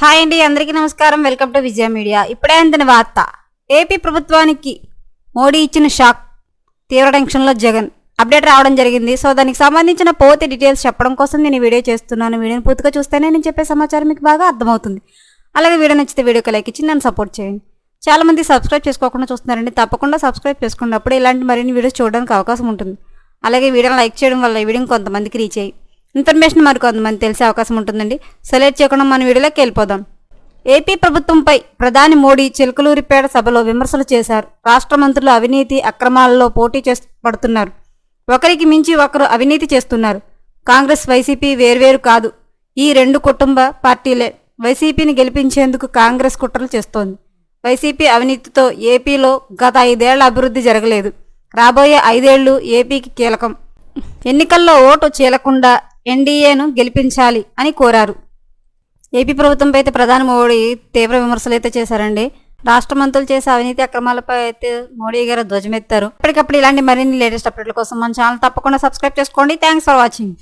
Hi అండి అందరికీ నమస్కారం. Welcome to Vijaya media. ఇప్పుడే అందిన వార్త. ఏపీ ప్రభుత్వానికి మోడీ ఇచ్చిన షాక్ తీవ్ర టెన్షన్లో జగన్. అప్డేట్ రావడం జరిగింది. సో దానికి సంబంధించిన పూర్తి డీటెయిల్స్ చెప్పడం కోసం నేను వీడియో చేస్తున్నాను. వీడియోని పూర్తిగా చూస్తేనే నేను చెప్పే సమాచారం మీకు బాగా అర్థమవుతుంది. అలాగే వీడియో నచ్చితే వీడియోకి లైక్ ఇచ్చి నన్ను సపోర్ట్ చేయండి. చాలామంది సబ్స్క్రైబ్ చేసుకోకుండా చూస్తున్నారండి. తప్పకుండా సబ్స్క్రైబ్ చేసుకున్నప్పుడు ఇలాంటి మరిన్ని వీడియోస్ చూడడానికి అవకాశం ఉంటుంది. అలాగే వీడియోని లైక్ చేయడం వల్ల ఈ వీడియోని కొంతమందికి రీచ్ అయ్యి ఇన్ఫర్మేషన్ మరి కొంతమంది తెలిసే అవకాశం ఉంటుందండి. సెలెక్ట్ చేయకుండా మన వీడియోలోకి వెళ్ళిపోదాం. ఏపీ ప్రభుత్వంపై ప్రధాని మోడీ చిలకలూరిపేట సభలో విమర్శలు చేశారు. రాష్ట్ర మంత్రులు అవినీతి అక్రమాలలో పోటీ చేస్తూ పడుతున్నారు. ఒకరికి మించి ఒకరు అవినీతి చేస్తున్నారు. కాంగ్రెస్ వైసీపీ వేర్వేరు కాదు. ఈ రెండు కుటుంబ పార్టీలే వైసీపీని గెలిపించేందుకు కాంగ్రెస్ కుట్రలు చేస్తోంది. వైసీపీ అవినీతితో ఏపీలో గత ఐదేళ్ళ అభివృద్ధి జరగలేదు. రాబోయే ఐదేళ్ళు ఏపీకి కీలకం. ఎన్నికల్లో ఓటు చీలకుండా ఎన్డీఏను గెలిపించాలి అని కోరారు. ఏపీ ప్రభుత్వంపై అయితే ప్రధాని మోడీ తీవ్ర విమర్శలు అయితే చేశారండి. రాష్ట్ర మంత్రులు చేసే అవినీతి అక్రమాలపై అయితే మోడీ గారు ధ్వజమెత్తారు. ఇప్పటికప్పుడు ఇలాంటి మరిన్ని లేటెస్ట్ అప్డేట్ల కోసం మన ఛానల్ తప్పకుండా సబ్స్క్రైబ్ చేసుకోండి. Thanks for watching.